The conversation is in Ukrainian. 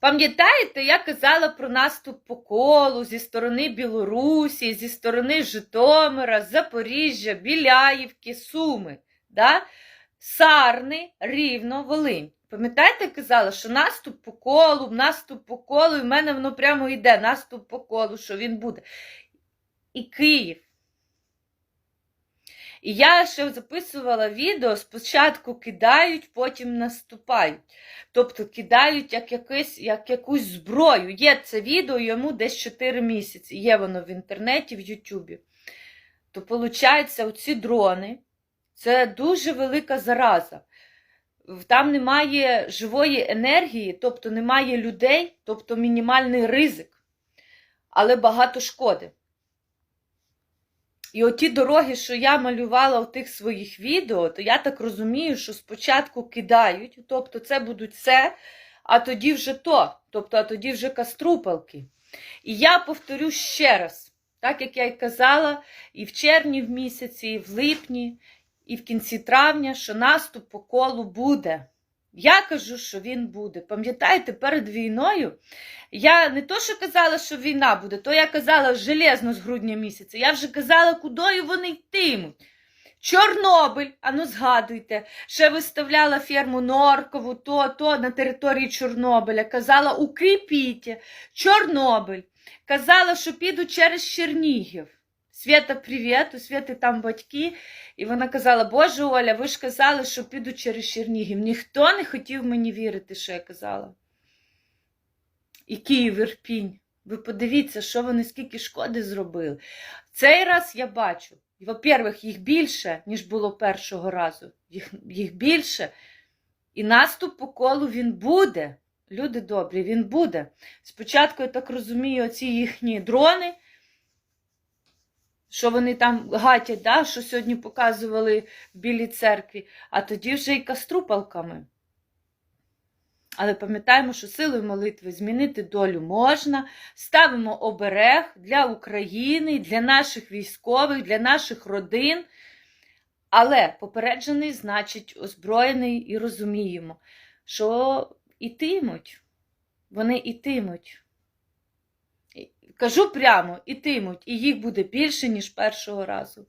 Пам'ятаєте, я казала про наступ по колу зі сторони Білорусі, зі сторони Житомира, Запоріжжя, Біляївки, Суми, да? Сарни, Рівно, Волинь. Пам'ятаєте, я казала, що наступ по колу, наступ по колу, і в мене воно прямо йде, наступ по колу, що він буде. І Київ. І я ще записувала відео, спочатку кидають, потім наступають. Тобто кидають як, якийсь, як якусь зброю. Є це відео, йому десь 4 місяці. Є воно в інтернеті, в Ютубі. То виходить, оці дрони це дуже велика зараза. Там немає живої енергії, тобто немає людей, тобто мінімальний ризик, але багато шкоди. І оті дороги, що я малювала у тих своїх відео, то я так розумію, що спочатку кидають, тобто це будуть це, а тоді вже то, тобто, а тоді вже каструпалки. І я повторю ще раз, так як я й казала, і в червні в місяці, і в липні, і в кінці травня, що наступ по колу буде. Я кажу, що він буде. Пам'ятаєте, перед війною я не то, що казала, що війна буде, то я казала железно з грудня місяця. Я вже казала, кудою вони йтимуть. Чорнобиль, ану згадуйте, ще виставляла ферму Норкову, то, то на території Чорнобиля. Казала, укріпіть Чорнобиль. Казала, що піду через Чернігів. Свята, привіт, у Святи там батьки. І вона казала, Боже Оля, ви ж казали, що піду через Чернігів. Ніхто не хотів мені вірити, що я казала. І Київ, Ірпінь. Ви подивіться, що вони скільки шкоди зробили. Цей раз я бачу. Во-первых, їх більше, ніж було першого разу. Їх, їх більше. І наступ по колу він буде. Люди добрі, він буде. Спочатку, я так розумію, оці їхні дрони, що вони там гатять, да? що сьогодні показували в Білій церкві, а тоді вже і каструпалками. Але пам'ятаємо, що силою молитви змінити долю можна. Ставимо оберег для України, для наших військових, для наших родин. Але попереджений, значить, озброєний і розуміємо, що ітимуть. Вони ітимуть. Кажу прямо, ітимуть, і їх буде більше, ніж першого разу.